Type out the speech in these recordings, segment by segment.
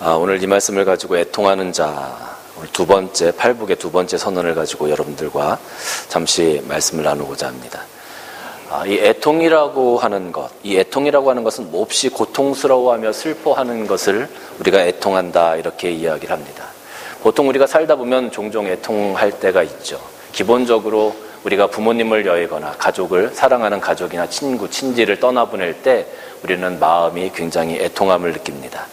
아, 오늘 이 말씀을 가지고 애통하는 자, 오늘 두 번째, 팔북의 두 번째 선언을 가지고 여러분들과 잠시 말씀을 나누고자 합니다. 아, 이 애통이라고 하는 것, 이 애통이라고 하는 것은 몹시 고통스러워하며 슬퍼하는 것을 우리가 애통한다, 이렇게 이야기를 합니다. 보통 우리가 살다 보면 종종 애통할 때가 있죠. 기본적으로 우리가 부모님을 여의거나 가족을 사랑하는 가족이나 친구, 친지를 떠나보낼 때 우리는 마음이 굉장히 애통함을 느낍니다.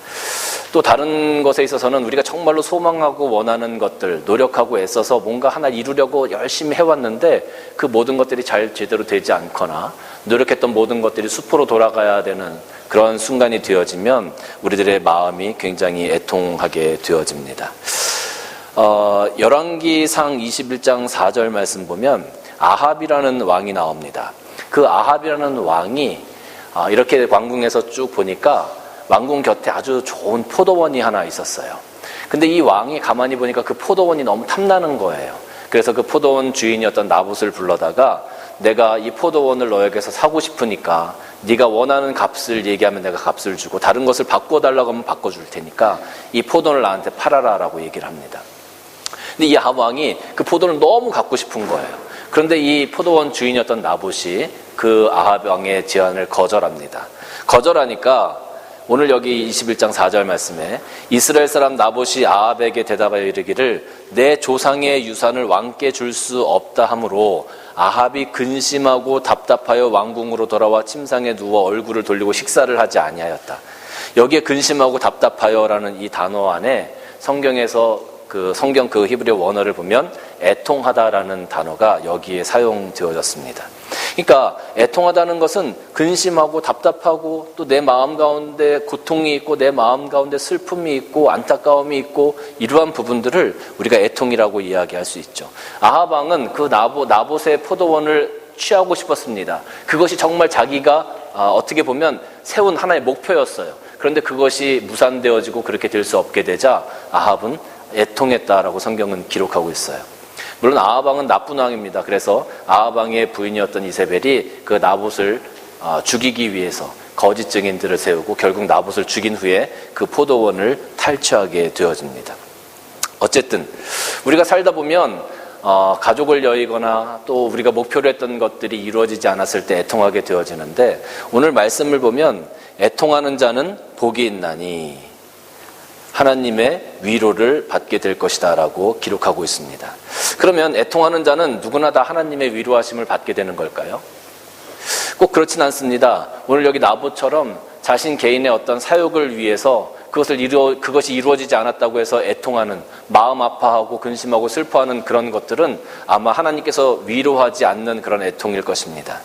또 다른 것에 있어서는 우리가 정말로 소망하고 원하는 것들, 노력하고 애써서 뭔가 하나 이루려고 열심히 해왔는데 그 모든 것들이 잘 제대로 되지 않거나 노력했던 모든 것들이 수포로 돌아가야 되는 그런 순간이 되어지면 우리들의 마음이 굉장히 애통하게 되어집니다. 어, 열왕기상 21장 4절 말씀 보면 아합이라는 왕이 나옵니다. 그 아합이라는 왕이 아, 이렇게 왕궁에서 쭉 보니까 왕궁 곁에 아주 좋은 포도원이 하나 있었어요. 근데 이 왕이 가만히 보니까 그 포도원이 너무 탐나는 거예요. 그래서 그 포도원 주인이었던 나봇을 불러다가 내가 이 포도원을 너에게서 사고 싶으니까 네가 원하는 값을 얘기하면 내가 값을 주고 다른 것을 바꿔 달라고 하면 바꿔 줄 테니까 이 포도를 나한테 팔아라라고 얘기를 합니다. 근데 이 아합왕이 그 포도를 너무 갖고 싶은 거예요. 그런데 이 포도원 주인이었던 나봇이 그 아합 왕의 제안을 거절합니다. 거절하니까 오늘 여기 21장 4절 말씀에 이스라엘 사람 나봇이 아합에게 대답하여 이르기를 내 조상의 유산을 왕께 줄 수 없다 하므로 아합이 근심하고 답답하여 왕궁으로 돌아와 침상에 누워 얼굴을 돌리고 식사를 하지 아니하였다. 여기에 근심하고 답답하여라는 이 단어 안에 성경에서 그 성경 그 히브리어 원어를 보면 애통하다라는 단어가 여기에 사용되어졌습니다. 그러니까 애통하다는 것은 근심하고 답답하고 또 내 마음 가운데 고통이 있고 내 마음 가운데 슬픔이 있고 안타까움이 있고 이러한 부분들을 우리가 애통이라고 이야기할 수 있죠. 아하방은 그 나보, 나봇의 포도원을 취하고 싶었습니다. 그것이 정말 자기가 어떻게 보면 세운 하나의 목표였어요. 그런데 그것이 무산되어지고 그렇게 될 수 없게 되자 아합은 애통했다라고 성경은 기록하고 있어요. 물론 아하방은 나쁜 왕입니다. 그래서 아하방의 부인이었던 이세벨이 그 나봇을 죽이기 위해서 거짓 증인들을 세우고 결국 나봇을 죽인 후에 그 포도원을 탈취하게 되어집니다. 어쨌든 우리가 살다 보면 어, 가족을 여의거나 또 우리가 목표로 했던 것들이 이루어지지 않았을 때 애통하게 되어지는데 오늘 말씀을 보면 애통하는 자는 복이 있나니 하나님의 위로를 받게 될 것이다라고 기록하고 있습니다. 그러면 애통하는 자는 누구나 다 하나님의 위로하심을 받게 되는 걸까요? 꼭 그렇진 않습니다. 오늘 여기 나보처럼 자신 개인의 어떤 사욕을 위해서 그것을 이루어, 그것이 이루어지지 않았다고 해서 애통하는, 마음 아파하고 근심하고 슬퍼하는 그런 것들은 아마 하나님께서 위로하지 않는 그런 애통일 것입니다.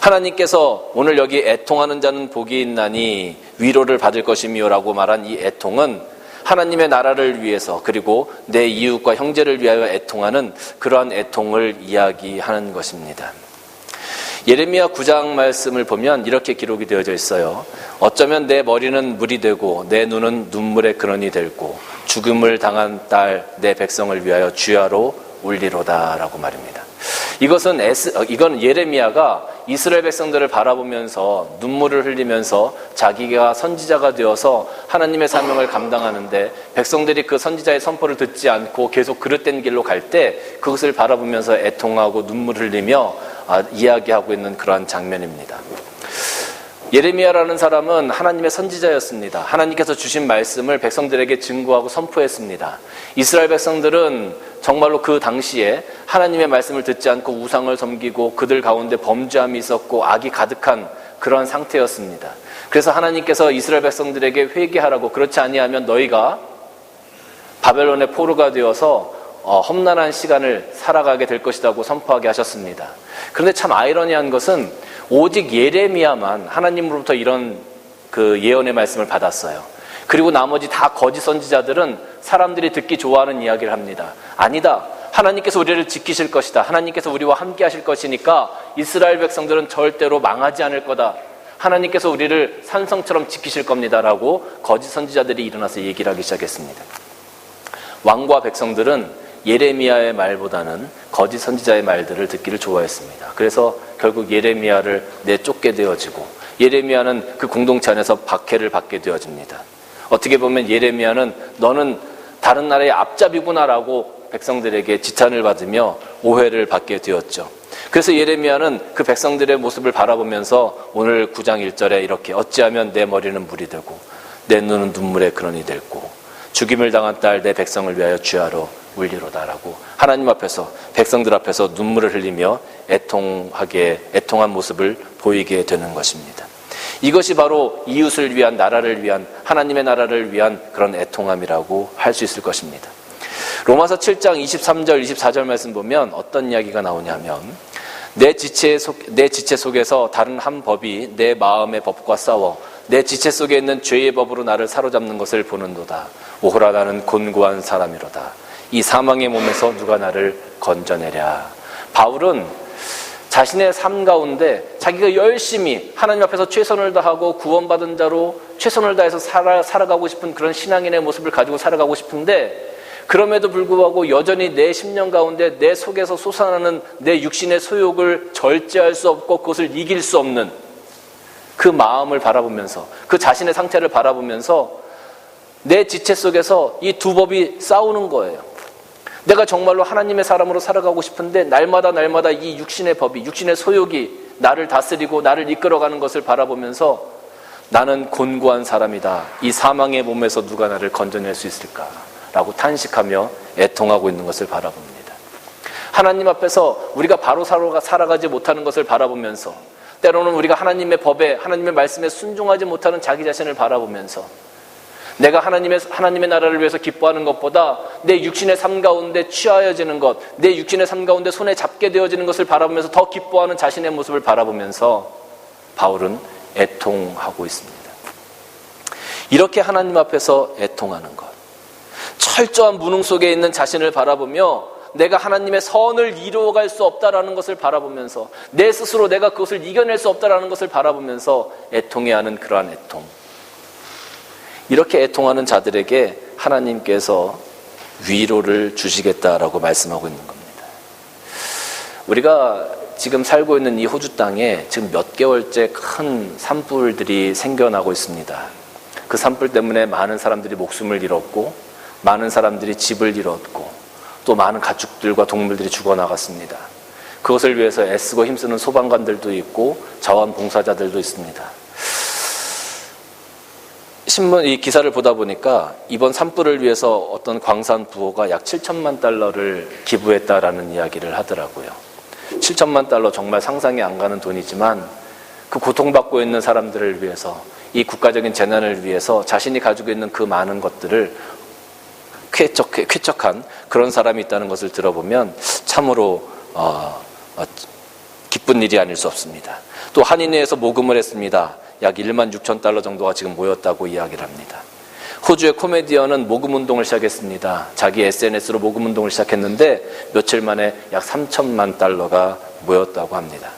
하나님께서 오늘 여기 애통하는 자는 복이 있나니 위로를 받을 것이미요라고 말한 이 애통은 하나님의 나라를 위해서 그리고 내 이웃과 형제를 위하여 애통하는 그러한 애통을 이야기하는 것입니다. 예레미야 9장 말씀을 보면 이렇게 기록이 되어져 있어요. 어쩌면 내 머리는 물이 되고 내 눈은 눈물의 근원이 될고 죽음을 당한 딸 내 백성을 위하여 주야로 울리로다라고 말입니다. 이것은 에스, 이건 예레미야가 이스라엘 백성들을 바라보면서 눈물을 흘리면서 자기가 선지자가 되어서 하나님의 사명을 감당하는데 백성들이 그 선지자의 선포를 듣지 않고 계속 그릇된 길로 갈 때 그것을 바라보면서 애통하고 눈물 흘리며 아, 이야기하고 있는 그러한 장면입니다. 예레미야라는 사람은 하나님의 선지자였습니다. 하나님께서 주신 말씀을 백성들에게 증거하고 선포했습니다. 이스라엘 백성들은 정말로 그 당시에 하나님의 말씀을 듣지 않고 우상을 섬기고 그들 가운데 범죄함이 있었고 악이 가득한 그런 상태였습니다. 그래서 하나님께서 이스라엘 백성들에게 회개하라고 그렇지 아니하면 너희가 바벨론의 포로가 되어서 어, 험난한 시간을 살아가게 될 것이라고 선포하게 하셨습니다. 그런데 참 아이러니한 것은 오직 예레미야만 하나님으로부터 이런 그 예언의 말씀을 받았어요. 그리고 나머지 다 거짓 선지자들은 사람들이 듣기 좋아하는 이야기를 합니다. 아니다. 하나님께서 우리를 지키실 것이다. 하나님께서 우리와 함께 하실 것이니까 이스라엘 백성들은 절대로 망하지 않을 거다. 하나님께서 우리를 산성처럼 지키실 겁니다라고 거짓 선지자들이 일어나서 얘기를 하기 시작했습니다. 왕과 백성들은 예레미야의 말보다는 거짓 선지자의 말들을 듣기를 좋아했습니다. 그래서 결국 예레미야를 내쫓게 되어지고 예레미야는 그 공동체 안에서 박해를 받게 되어집니다. 어떻게 보면 예레미야는 너는 다른 나라의 앞잡이구나라고 백성들에게 지탄을 받으며 오해를 받게 되었죠. 그래서 예레미야는 그 백성들의 모습을 바라보면서 오늘 9장 1절에 이렇게 어찌하면 내 머리는 물이 되고 내 눈은 눈물의 근원이 될고 죽임을 당한 딸 내 백성을 위하여 주하러 울리로다라고 하나님 앞에서 백성들 앞에서 눈물을 흘리며 애통하게 애통한 모습을 보이게 되는 것입니다. 이것이 바로 이웃을 위한 나라를 위한 하나님의 나라를 위한 그런 애통함이라고 할 수 있을 것입니다. 로마서 7장 23절 24절 말씀 보면 어떤 이야기가 나오냐면 내 지체 속, 내 지체 속에서 다른 한 법이 내 마음의 법과 싸워 내 지체 속에 있는 죄의 법으로 나를 사로잡는 것을 보는도다. 오호라 나는 곤고한 사람이로다. 이 사망의 몸에서 누가 나를 건져내랴. 바울은 자신의 삶 가운데 자기가 열심히 하나님 앞에서 최선을 다하고 구원받은 자로 최선을 다해서 살아, 살아가고 싶은 그런 신앙인의 모습을 가지고 살아가고 싶은데 그럼에도 불구하고 여전히 내 심령 가운데 내 속에서 솟아나는 내 육신의 소욕을 절제할 수 없고 그것을 이길 수 없는 그 마음을 바라보면서 그 자신의 상태를 바라보면서 내 지체 속에서 이 두 법이 싸우는 거예요. 내가 정말로 하나님의 사람으로 살아가고 싶은데 날마다 날마다 이 육신의 법이 육신의 소욕이 나를 다스리고 나를 이끌어가는 것을 바라보면서 나는 곤고한 사람이다. 이 사망의 몸에서 누가 나를 건져낼 수 있을까? 라고 탄식하며 애통하고 있는 것을 바라봅니다. 하나님 앞에서 우리가 바로 살아가지 못하는 것을 바라보면서 때로는 우리가 하나님의 법에 하나님의 말씀에 순종하지 못하는 자기 자신을 바라보면서 내가 하나님의 하나님의 나라를 위해서 기뻐하는 것보다 내 육신의 삶 가운데 취하여지는 것, 내 육신의 삶 가운데 손에 잡게 되어지는 것을 바라보면서 더 기뻐하는 자신의 모습을 바라보면서 바울은 애통하고 있습니다. 이렇게 하나님 앞에서 애통하는 것. 철저한 무능 속에 있는 자신을 바라보며 내가 하나님의 선을 이루어갈 수 없다라는 것을 바라보면서 내 스스로 내가 그것을 이겨낼 수 없다라는 것을 바라보면서 애통해하는 그러한 애통. 이렇게 애통하는 자들에게 하나님께서 위로를 주시겠다라고 말씀하고 있는 겁니다. 우리가 지금 살고 있는 이 호주 땅에 지금 몇 개월째 큰 산불들이 생겨나고 있습니다. 그 산불 때문에 많은 사람들이 목숨을 잃었고, 많은 사람들이 집을 잃었고, 또 많은 가축들과 동물들이 죽어나갔습니다. 그것을 위해서 애쓰고 힘쓰는 소방관들도 있고, 자원봉사자들도 있습니다. 신문 이 기사를 보다 보니까 이번 산불을 위해서 어떤 광산 부호가 약 7천만 달러를 기부했다라는 이야기를 하더라고요. 7천만 달러 정말 상상이 안 가는 돈이지만 그 고통받고 있는 사람들을 위해서 이 국가적인 재난을 위해서 자신이 가지고 있는 그 많은 것들을 쾌척, 쾌척한 그런 사람이 있다는 것을 들어보면 참으로 어, 어, 기쁜 일이 아닐 수 없습니다. 또 한인회에서 모금을 했습니다. 약 1만 6천 달러 정도가 지금 모였다고 이야기를 합니다. 호주의 코미디언은 모금 운동을 시작했습니다. 자기 SNS로 모금 운동을 시작했는데 며칠 만에 약 3천만 달러가 모였다고 합니다.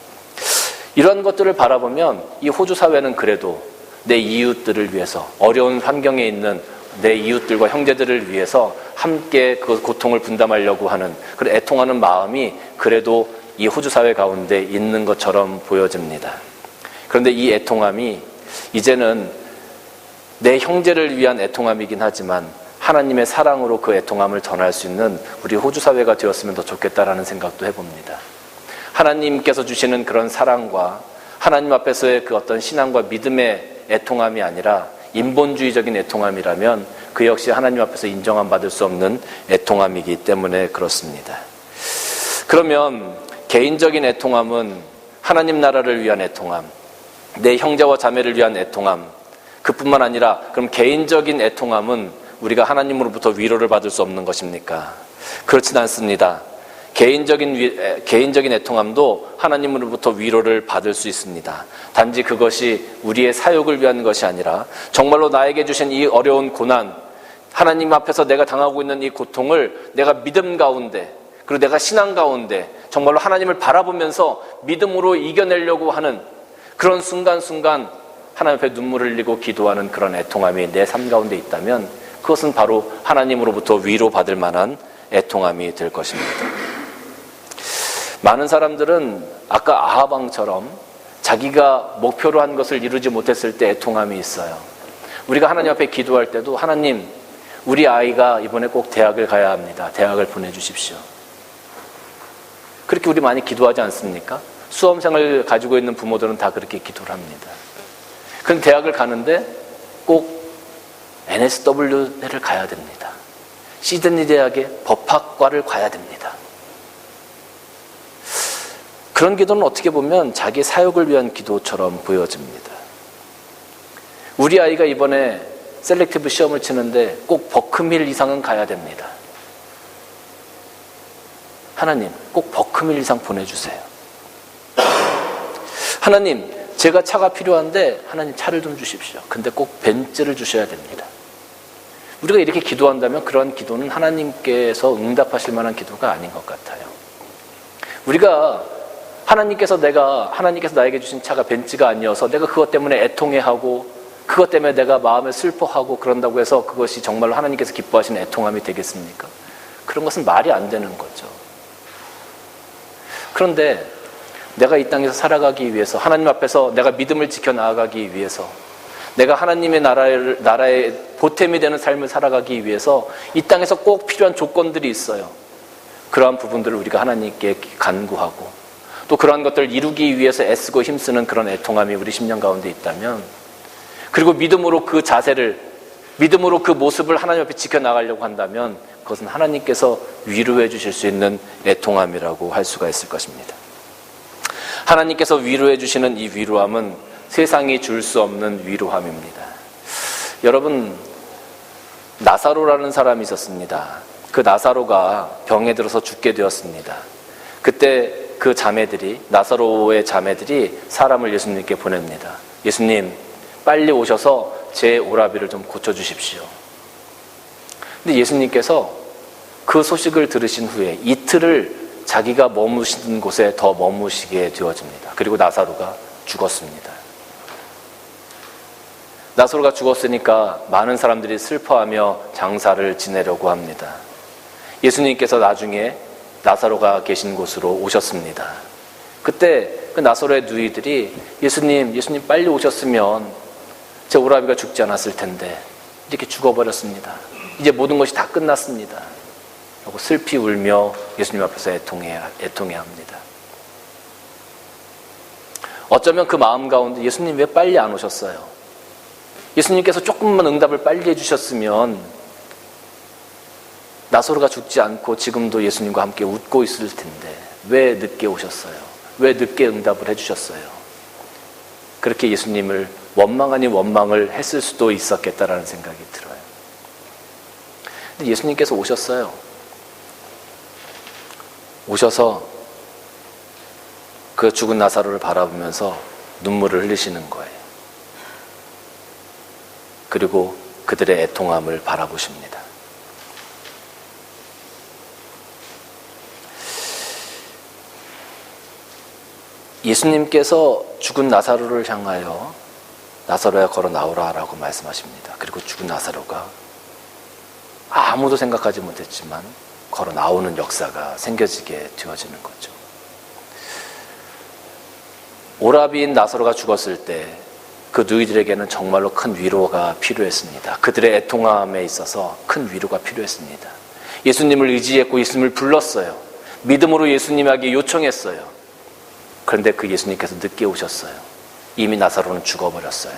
이런 것들을 바라보면 이 호주 사회는 그래도 내 이웃들을 위해서 어려운 환경에 있는 내 이웃들과 형제들을 위해서 함께 그 고통을 분담하려고 하는 그런 애통하는 마음이 그래도 이 호주 사회 가운데 있는 것처럼 보여집니다. 그런데 이 애통함이 이제는 내 형제를 위한 애통함이긴 하지만 하나님의 사랑으로 그 애통함을 전할 수 있는 우리 호주 사회가 되었으면 더 좋겠다라는 생각도 해봅니다. 하나님께서 주시는 그런 사랑과 하나님 앞에서의 그 어떤 신앙과 믿음의 애통함이 아니라 인본주의적인 애통함이라면 그 역시 하나님 앞에서 인정함 받을 수 없는 애통함이기 때문에 그렇습니다. 그러면 개인적인 애통함은 하나님 나라를 위한 애통함, 내 형제와 자매를 위한 애통함, 그뿐만 아니라 그럼 개인적인 애통함은 우리가 하나님으로부터 위로를 받을 수 없는 것입니까? 그렇진 않습니다. 개인적인 위, 개인적인 애통함도 하나님으로부터 위로를 받을 수 있습니다. 단지 그것이 우리의 사욕을 위한 것이 아니라 정말로 나에게 주신 이 어려운 고난, 하나님 앞에서 내가 당하고 있는 이 고통을 내가 믿음 가운데 그리고 내가 신앙 가운데 정말로 하나님을 바라보면서 믿음으로 이겨내려고 하는 그런 순간순간 하나님 앞에 눈물을 흘리고 기도하는 그런 애통함이 내 삶 가운데 있다면 그것은 바로 하나님으로부터 위로받을 만한 애통함이 될 것입니다. 많은 사람들은 아까 아하방처럼 자기가 목표로 한 것을 이루지 못했을 때 애통함이 있어요. 우리가 하나님 앞에 기도할 때도 하나님, 우리 아이가 이번에 꼭 대학을 가야 합니다. 대학을 보내주십시오. 그렇게 우리 많이 기도하지 않습니까? 수험생을 가지고 있는 부모들은 다 그렇게 기도를 합니다. 그럼 대학을 가는데 꼭 NSW를 가야 됩니다. 시드니 대학의 법학과를 가야 됩니다. 그런 기도는 어떻게 보면 자기 사역을 위한 기도처럼 보여집니다. 우리 아이가 이번에 셀렉티브 시험을 치는데 꼭 버크밀 이상은 가야 됩니다. 하나님, 꼭 버크밀 이상 보내주세요. 하나님, 제가 차가 필요한데 하나님 차를 좀 주십시오. 근데 꼭 벤츠를 주셔야 됩니다. 우리가 이렇게 기도한다면 그런 기도는 하나님께서 응답하실 만한 기도가 아닌 것 같아요. 우리가 하나님께서 내가 하나님께서 나에게 주신 차가 벤츠가 아니어서 내가 그것 때문에 애통해하고 그것 때문에 내가 마음에 슬퍼하고 그런다고 해서 그것이 정말로 하나님께서 기뻐하시는 애통함이 되겠습니까? 그런 것은 말이 안 되는 거죠. 그런데 내가 이 땅에서 살아가기 위해서 하나님 앞에서 내가 믿음을 지켜 나아가기 위해서 내가 하나님의 나라를, 나라의 보탬이 되는 삶을 살아가기 위해서 이 땅에서 꼭 필요한 조건들이 있어요. 그러한 부분들을 우리가 하나님께 간구하고 또 그러한 것들을 이루기 위해서 애쓰고 힘쓰는 그런 애통함이 우리 심령 가운데 있다면 그리고 믿음으로 그 자세를 믿음으로 그 모습을 하나님 앞에 지켜 나가려고 한다면 그것은 하나님께서 위로해 주실 수 있는 애통함이라고 할 수가 있을 것입니다. 하나님께서 위로해 주시는 이 위로함은 세상이 줄 수 없는 위로함입니다. 여러분 나사로라는 사람이 있었습니다. 그 나사로가 병에 들어서 죽게 되었습니다. 그때 그 자매들이 나사로의 자매들이 사람을 예수님께 보냅니다. 예수님 빨리 오셔서 제 오라비를 좀 고쳐 주십시오. 근데 예수님께서 그 소식을 들으신 후에 이틀을 자기가 머무시는 곳에 더 머무시게 되어집니다. 그리고 나사로가 죽었습니다. 나사로가 죽었으니까 많은 사람들이 슬퍼하며 장사를 지내려고 합니다. 예수님께서 나중에 나사로가 계신 곳으로 오셨습니다. 그때 그 나사로의 누이들이 예수님, 예수님 빨리 오셨으면 제 오라비가 죽지 않았을 텐데 이렇게 죽어버렸습니다. 이제 모든 것이 다 끝났습니다. 하고 슬피 울며 예수님 앞에서 애통해야, 애통해야 합니다. 어쩌면 그 마음 가운데 예수님 왜 빨리 안 오셨어요? 예수님께서 조금만 응답을 빨리 해주셨으면 나소로가 죽지 않고 지금도 예수님과 함께 웃고 있을 텐데 왜 늦게 오셨어요? 왜 늦게 응답을 해주셨어요? 그렇게 예수님을 원망 아닌 원망을 했을 수도 있었겠다라는 생각이 들어요. 근데 예수님께서 오셨어요. 오셔서 그 죽은 나사로를 바라보면서 눈물을 흘리시는 거예요. 그리고 그들의 애통함을 바라보십니다. 예수님께서 죽은 나사로를 향하여 나사로야 걸어 나오라라고 말씀하십니다. 그리고 죽은 나사로가 아무도 생각하지 못했지만 걸어 나오는 역사가 생겨지게 되어지는 거죠. 오라비인 나사로가 죽었을 때 그 누이들에게는 정말로 큰 위로가 필요했습니다. 그들의 애통함에 있어서 큰 위로가 필요했습니다. 예수님을 의지했고 예수님을 불렀어요. 믿음으로 예수님에게 요청했어요. 그런데 그 예수님께서 늦게 오셨어요. 이미 나사로는 죽어버렸어요.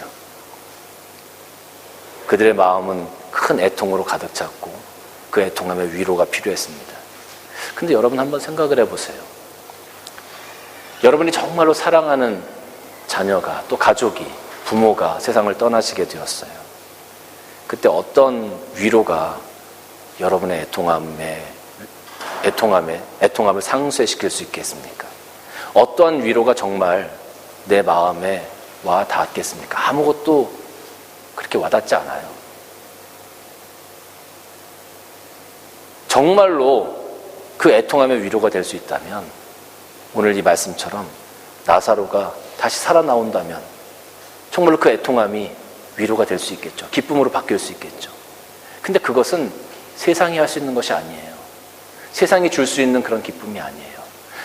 그들의 마음은 큰 애통으로 가득 찼고 그 애통함에 위로가 필요했습니다. 근데 여러분 한번 생각을 해보세요. 여러분이 정말로 사랑하는 자녀가 또 가족이 부모가 세상을 떠나시게 되었어요. 그때 어떤 위로가 여러분의 애통함에 애통함에 애통함을 상쇄시킬 수 있겠습니까? 어떠한 위로가 정말 내 마음에 와 닿았겠습니까? 아무것도 그렇게 와닿지 않아요. 정말로 그 애통함의 위로가 될 수 있다면 오늘 이 말씀처럼 나사로가 다시 살아나온다면 정말로 그 애통함이 위로가 될 수 있겠죠. 기쁨으로 바뀔 수 있겠죠. 근데 그것은 세상이 할 수 있는 것이 아니에요. 세상이 줄 수 있는 그런 기쁨이 아니에요.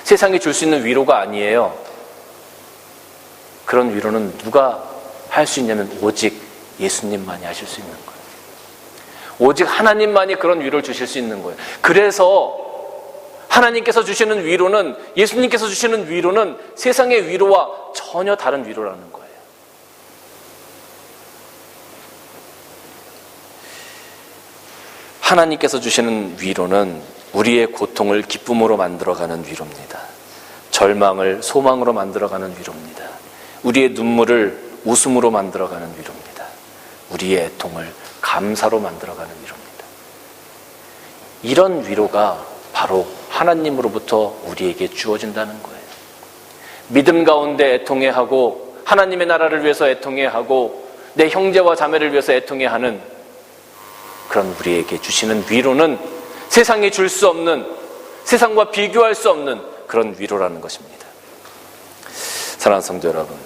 세상이 줄 수 있는 위로가 아니에요. 그런 위로는 누가 할 수 있냐면 오직 예수님만이 하실 수 있는 거예요. 오직 하나님만이 그런 위로를 주실 수 있는 거예요. 그래서 하나님께서 주시는 위로는 예수님께서 주시는 위로는 세상의 위로와 전혀 다른 위로라는 거예요. 하나님께서 주시는 위로는 우리의 고통을 기쁨으로 만들어가는 위로입니다. 절망을 소망으로 만들어가는 위로입니다. 우리의 눈물을 웃음으로 만들어가는 위로입니다. 우리의 애통을 감사로 만들어가는 위로입니다. 이런 위로가 바로 하나님으로부터 우리에게 주어진다는 거예요. 믿음 가운데 애통해 하고 하나님의 나라를 위해서 애통해 하고 내 형제와 자매를 위해서 애통해 하는 그런 우리에게 주시는 위로는 세상에 줄수 없는 세상과 비교할 수 없는 그런 위로라는 것입니다. 사랑하는 성도 여러분,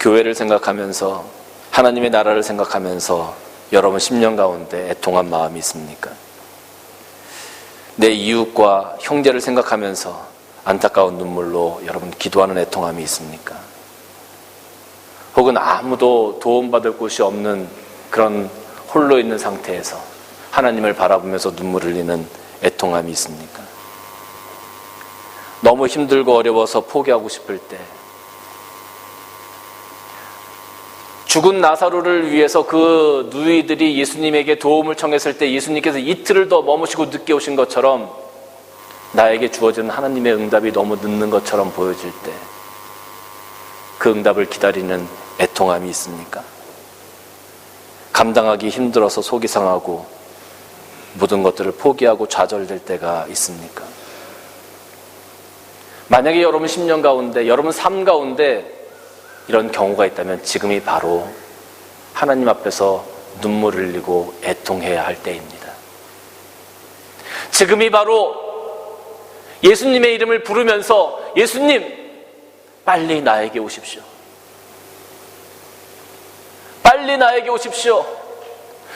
교회를 생각하면서 하나님의 나라를 생각하면서 여러분 10년 가운데 애통한 마음이 있습니까? 내 이웃과 형제를 생각하면서 안타까운 눈물로 여러분 기도하는 애통함이 있습니까? 혹은 아무도 도움받을 곳이 없는 그런 홀로 있는 상태에서 하나님을 바라보면서 눈물 흘리는 애통함이 있습니까? 너무 힘들고 어려워서 포기하고 싶을 때 죽은 나사로를 위해서 그 누이들이 예수님에게 도움을 청했을 때 예수님께서 이틀을 더 머무시고 늦게 오신 것처럼 나에게 주어지는 하나님의 응답이 너무 늦는 것처럼 보여질 때 그 응답을 기다리는 애통함이 있습니까? 감당하기 힘들어서 속이 상하고 모든 것들을 포기하고 좌절될 때가 있습니까? 만약에 여러분 10년 가운데, 여러분 삶 가운데 이런 경우가 있다면 지금이 바로 하나님 앞에서 눈물 흘리고 애통해야 할 때입니다. 지금이 바로 예수님의 이름을 부르면서 예수님, 빨리 나에게 오십시오. 빨리 나에게 오십시오.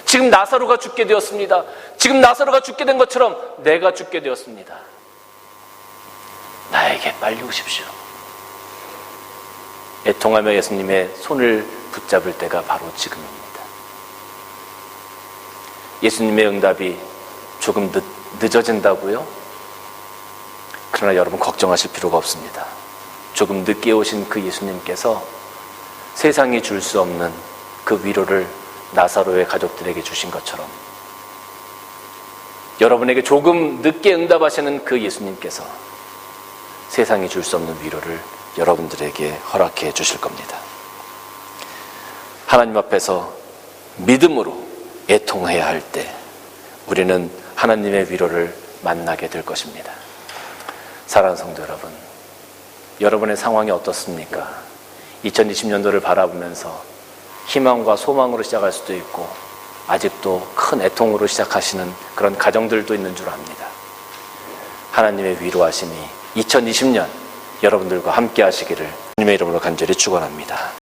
지금 나사로가 죽게 되었습니다. 지금 나사로가 죽게 된 것처럼 내가 죽게 되었습니다. 나에게 빨리 오십시오. 애통하며 예수님의 손을 붙잡을 때가 바로 지금입니다. 예수님의 응답이 조금 늦, 늦어진다고요? 그러나 여러분 걱정하실 필요가 없습니다. 조금 늦게 오신 그 예수님께서 세상이 줄 수 없는 그 위로를 나사로의 가족들에게 주신 것처럼 여러분에게 조금 늦게 응답하시는 그 예수님께서 세상이 줄 수 없는 위로를 여러분들에게 허락해 주실 겁니다. 하나님 앞에서 믿음으로 애통해야 할 때 우리는 하나님의 위로를 만나게 될 것입니다. 사랑하는 성도 여러분, 여러분의 상황이 어떻습니까? 2020년도를 바라보면서 희망과 소망으로 시작할 수도 있고 아직도 큰 애통으로 시작하시는 그런 가정들도 있는 줄 압니다. 하나님의 위로하심이 2020년 여러분들과 함께 하시기를 주님의 이름으로 간절히 축원합니다.